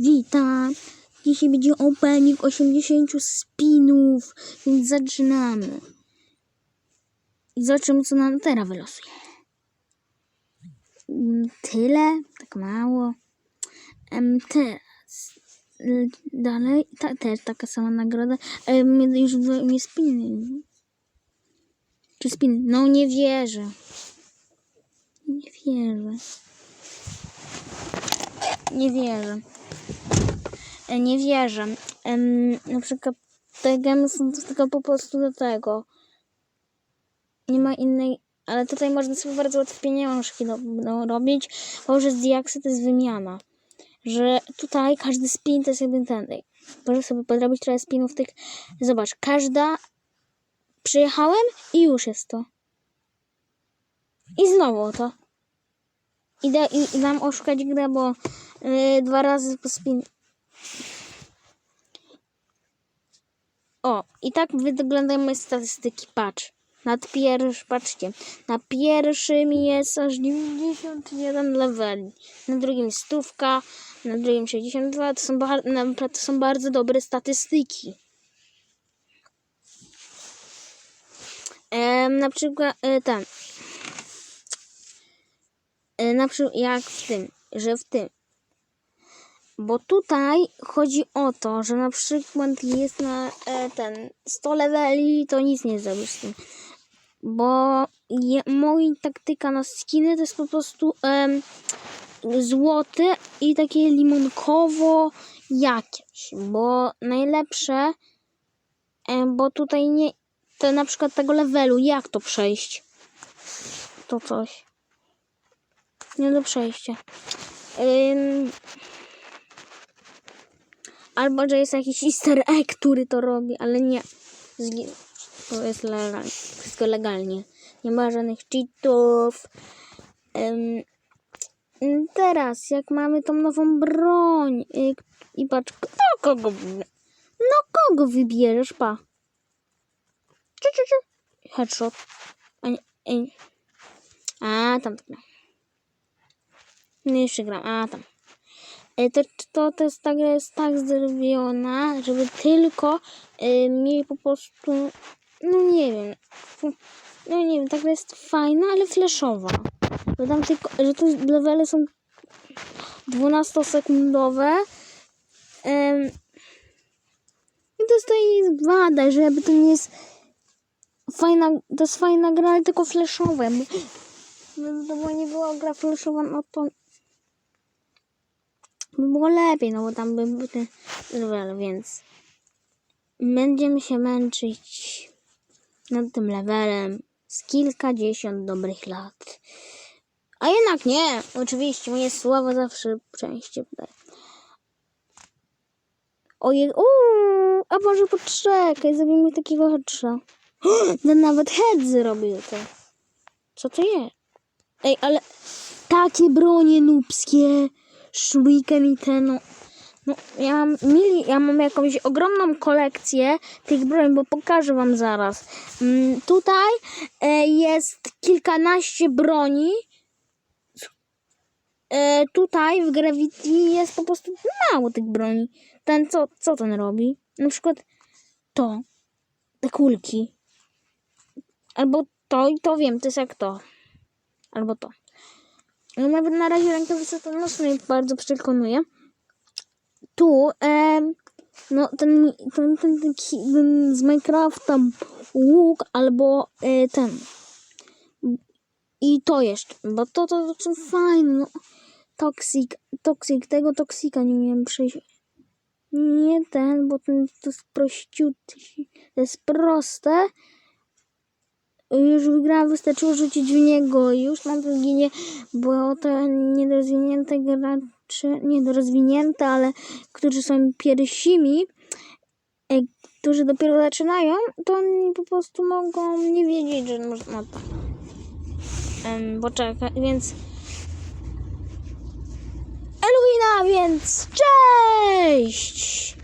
Witam. Dzisiaj będzie opening 80 spinów, więc zaczynamy. I zobaczymy, co nam teraz wylosuje. Mm, Tyle? Tak mało. Em, teraz. Dalej. Ta, też taka sama nagroda. Em, już nie spiny. Czy spiny? No nie wierzę. Nie wierzę. Nie wierzę. E, Nie wierzę. Na przykład te gemy są tylko po prostu do tego. Nie ma innej. Ale tutaj można sobie bardzo łatwo pieniążki do, do robić, bo że z diaksy to jest wymiana. Że tutaj każdy spin to jest jakby ten. Możesz sobie podrobić trochę spinów tych. Zobacz, każda. Przyjechałem i już jest to. I znowu to. Idę i, i dam oszukać grę, bo yy, dwa razy po spin. O, i tak wyglądają moje statystyki. Patrz. Nad pierwszy, patrzcie. Na pierwszym jest aż 91 leveli. Na drugim stówka. Na drugim 62. To są, bar- to są bardzo dobre statystyki. Em, na przykład e, ten. E, na przykład jak w tym, że w tym. Bo tutaj chodzi o to, że na przykład jest na e, ten 100 leveli, to nic nie zrobisz z tym. Bo je, moja taktyka na skiny to jest po prostu em, złoty i takie limonkowo jakieś. Bo najlepsze, em, bo tutaj nie, to na przykład tego levelu, jak to przejść? To coś. Nie do przejścia. Ym, Albo, że jest jakiś easter egg, który to robi, ale nie. To jest legalnie. Wszystko legalnie. Nie ma żadnych cheatów. Ym, teraz, jak mamy tą nową broń y, i patrz, no kogo, no kogo wybierzesz, pa? Ciu, ciu, ciu. Headshot. A, nie, ej. A, tam. No jeszcze gram. A, tam. E, To, to, to jest tak, jest tak zrobiona, żeby tylko y, mieli po prostu, no nie wiem, no nie wiem, tak jest fajna, ale flashowa. Bo tam tylko, że te levely są 12-sekundowe. Ym, I to jest to jej wada, że jakby to nie jest fajna, to jest fajna gra, ale tylko flashowe. Bo, bo, bo nie była gra flashowa, no to by było lepiej, no bo tam by był ten level, więc będziemy się męczyć nad tym levelem z kilkadziesiąt dobrych lat. A jednak nie, oczywiście, moje słowa zawsze częściej podaję. Ojej, uuu, a może poczekaj, zrobimy takiego headsha. Ten nawet head zrobił to. Co to jest? Ej, ale takie bronie nubskie, shuriken i te, no, no ja mam, mili, ja mam jakąś ogromną kolekcję tych broni, bo pokażę wam zaraz. Mm, tutaj e, jest kilkanaście broni. E, tutaj w Gravity jest po prostu mało tych broni. Ten, co, co ten robi? Na przykład to, te kulki. Albo to i to wiem, to jest jak to. Albo to. No nawet na razie rękawice to nos mnie bardzo przekonuje. Tu, em, no ten, ten, ten, ten, ten z Minecrafta łuk albo e, ten. I to jeszcze, bo to, to, to są fajne, no. Toxic, toxic, tego toksika nie miałem przejść. Nie ten, bo ten to jest prościutki. To jest proste. Już wygrałam, wystarczyło rzucić w niego już nam to zginie, bo te niedorozwinięte gracze, niedorozwinięte, ale którzy są pierwszymi, e, którzy dopiero zaczynają, to oni po prostu mogą nie wiedzieć, że można to. Um, bo czeka, więc Eluina, więc cześć!